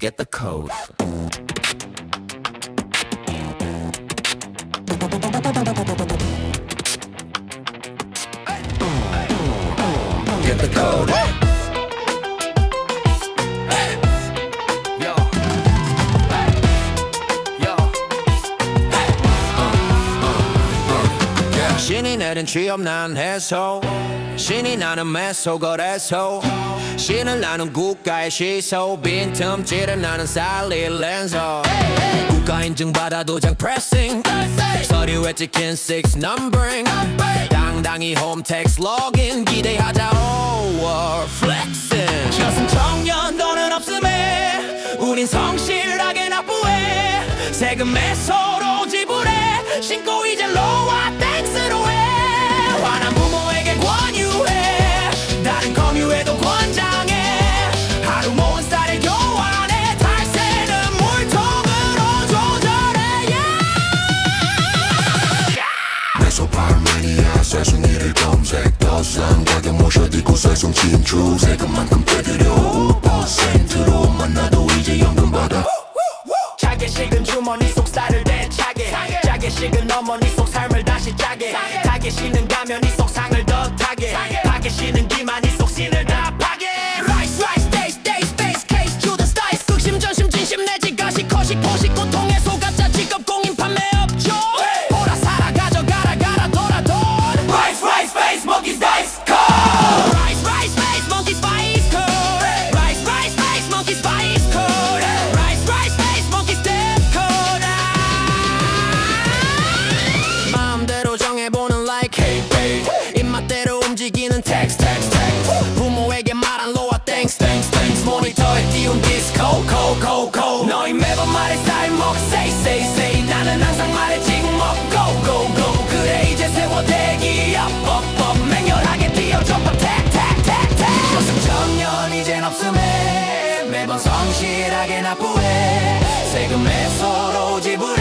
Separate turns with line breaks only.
get the code. Get the code. Yo. Yo. 신이 내린 취업난 해소 신이 나는 매소 거래소 신을 나는 국가의 시소. 빈틈질을 나는 살릴 랜서. 국가 인증 받아 도장 프레싱 서류에 찍힌 six numbering. 당당히 홈택스 로긴 기대하자 over flexing. 저승 청년 돈은 없음에 우린 성실하게 납부해. 세금에 서로 지불해. 신고 이제 로와 땡
세순이를 검색 더상 가게 모셔디고 세송 진출. 세금만큼 떼드려. 5%로 만나도 이제 연금 받아.
차게 식은 주머니 속 쌀을 대차게. 짜게. 식은 어머니 속 삶을 다시 짜게. 타게. 쉬는 가면이 속 상을 더 타게. 파게. 쉬는 기만이 속 신
text text text. 부모에게 말한 로아 땡스 땡스 땡스 모니터에 띄운 디스코 코 코코.
너희 매번 말해 쌀 먹 say say say. 나는 항상 말해 찍먹 go go go. 그래 이제 세워 대기업 뻑뻑 맹렬하게 뛰어줘 택택택택 저승청년 이젠 없음에 매번 성실하게 납부해. 세금에 서로 지불해